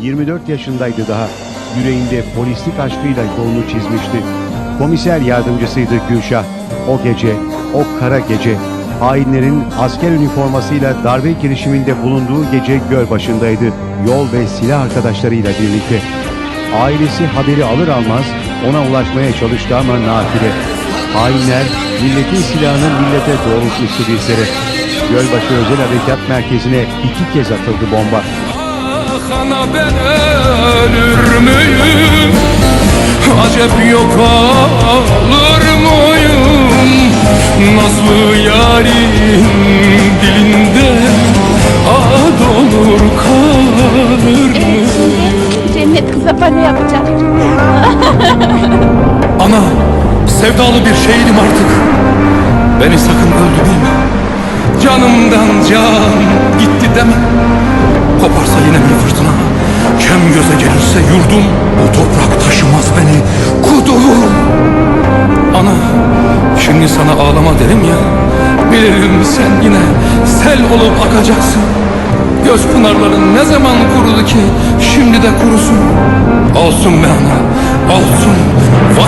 24 yaşındaydı daha. Yüreğinde polislik aşkıyla yolunu çizmişti. Komiser yardımcısıydı Gülşah. O gece, o kara gece, hainlerin asker üniformasıyla darbe girişiminde bulunduğu gece göl başındaydı. Yol ve silah arkadaşlarıyla birlikte. Ailesi haberi alır almaz ona ulaşmaya çalıştı ama nafile. Hainler milletin silahını millete doğrultmuştu bir kere. Gölbaşı Özel Harekat Merkezi'ne iki kez atıldı bomba. Ah ana ben ölür müyüm? Acep yok olur muyum? Nazlı yarim dilinde ad olur kalır mı? Cennet kıza bana yapacak. Ana sevdalı bir şeydim artık Beni sakın öldürme göze gelirse yurdum Bu toprak taşımaz beni. Kudurum Ana şimdi sana ağlama derim ya. Bilirim sen yine sel olup akacaksın. Göz pınarların ne zaman kurudu ki Şimdi de kurusun? Olsun be ana Olsun. Vatan